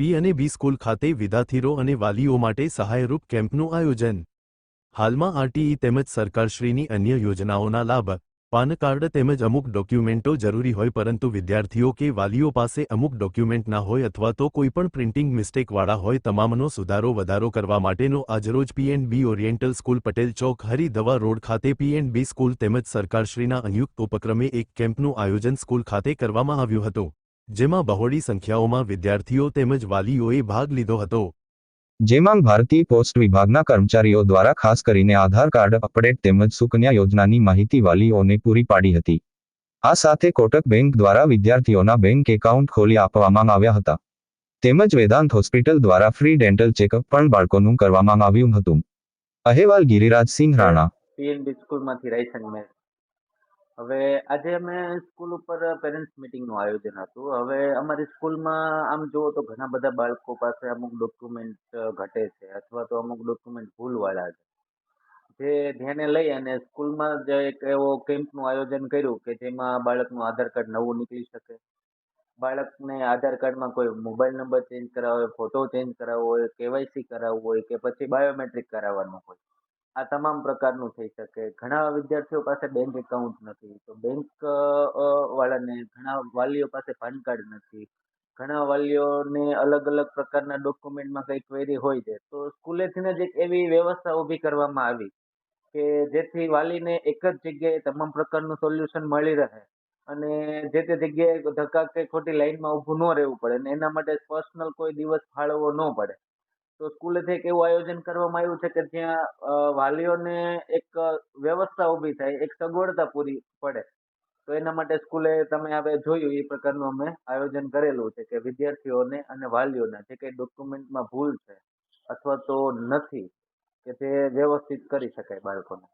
પી અને બી સ્કૂલ ખાતે વિદ્યાર્થીઓ અને વાલીઓ માટે સહાયરૂપ કેમ્પનું આયોજન. હાલમાં આરટીઈ તેમજ સરકારશ્રીની અન્ય યોજનાઓના લાભ, પાન કાર્ડ તેમજ અમુક ડોક્યુમેન્ટો જરૂરી હોય પરંતુ વિદ્યાર્થીઓ કે વાલીઓ પાસે અમુક ડોક્યુમેન્ટ ના હોય અથવા તો કોઈપણ પ્રિન્ટિંગ મિસ્ટેકવાળા હોય તમામનો સુધારો વધારો કરવા માટેનો આજરોજ PNB oriental school Patel Chowk હરિદવા road ખાતે પીએનબી સ્કૂલ તેમજ સરકારશ્રીના સંયુક્ત ઉપક્રમે એક કેમ્પનું આયોજન સ્કૂલ ખાતે કરવામાં આવ્યું હતું. જેમાં બહોળી સંખ્યાઓમાં વિદ્યાર્થીઓ તેમજ વાલીઓએ ભાગ લીધો હતો. જેમાં ભારતીય પોસ્ટ વિભાગના કર્મચારીઓ દ્વારા ખાસ કરીને આધાર કાર્ડ અપડેટ તેમજ સુકન્યા યોજનાની માહિતી વાલીઓને પૂરી પાડી હતી. આ સાથે કોટક બેંક દ્વારા વિદ્યાર્થીઓના બેંક એકાઉન્ટ ખોલી આપવામાં આવ્યા હતા. તેમજ વેદાંત હોસ્પિટલ દ્વારા ફ્રી ડેન્ટલ ચેકઅપ પણ બાળકોનું કરવામાં આવ્યું હતું. અહેવાલ ગિરિરાજસિંહ રાણા. પીએનબી સ્કૂલમાંથી રાયસન મેં હવે આજે અમે સ્કૂલ ઉપર પેરેન્ટ્સ મિટિંગનું આયોજન હતું. હવે અમારી સ્કૂલમાં આમ જુઓ તો ઘણા બધા બાળકો પાસે અમુક ડોક્યુમેન્ટ ઘટે છે અથવા તો અમુક ડોક્યુમેન્ટ ભૂલવાળા છે. જે ધ્યાને લઈ અને સ્કૂલમાં જ એક એવો કેમ્પનું આયોજન કર્યું કે જેમાં બાળકનું આધાર કાર્ડ નવું નીકળી શકે. બાળકને આધાર કાર્ડમાં કોઈ મોબાઈલ નંબર ચેન્જ કરાવવો હોય, ફોટો ચેન્જ કરાવવો હોય, કેવાયસી કરાવવું હોય કે પછી બાયોમેટ્રિક કરાવવાનું હોય. આ તમામ પ્રકારનું થઈ શકે. ઘણા વિદ્યાર્થીઓ પાસે બેંક એકાઉન્ટ નથી, તો બેંક વાળાને ઘણા વાલીઓ પાસે પાન કાર્ડ નથી. ઘણા વાલીઓને અલગ અલગ પ્રકારના ડોક્યુમેન્ટમાં કંઈ ક્વેરી હોય છે, તો સ્કૂલેથી જ એક એવી વ્યવસ્થા ઊભી કરવામાં આવી કે જેથી વાલીને એક જ જગ્યાએ તમામ પ્રકારનું સોલ્યુશન મળી રહે અને જે તે જગ્યાએ ધક્કા કે ખોટી લાઈનમાં ઊભું ન રહેવું પડે અને એના માટે પર્સનલ કોઈ દિવસ ફાળવવો ન પડે. તો સ્કૂલેથી એક એવું આયોજન કરવામાં આવ્યું છે કે જ્યાં વાલીઓને એક વ્યવસ્થા ઊભી થાય, એક સગવડતા પૂરી પડે. તો એના માટે સ્કૂલે તમે હવે જોયું, એ પ્રકારનું અમે આયોજન કરેલું છે કે વિદ્યાર્થીઓને અને વાલીઓને, જે કંઈ ડોક્યુમેન્ટમાં ભૂલ છે અથવા તો નથી, કે તે વ્યવસ્થિત કરી શકાય બાળકોને.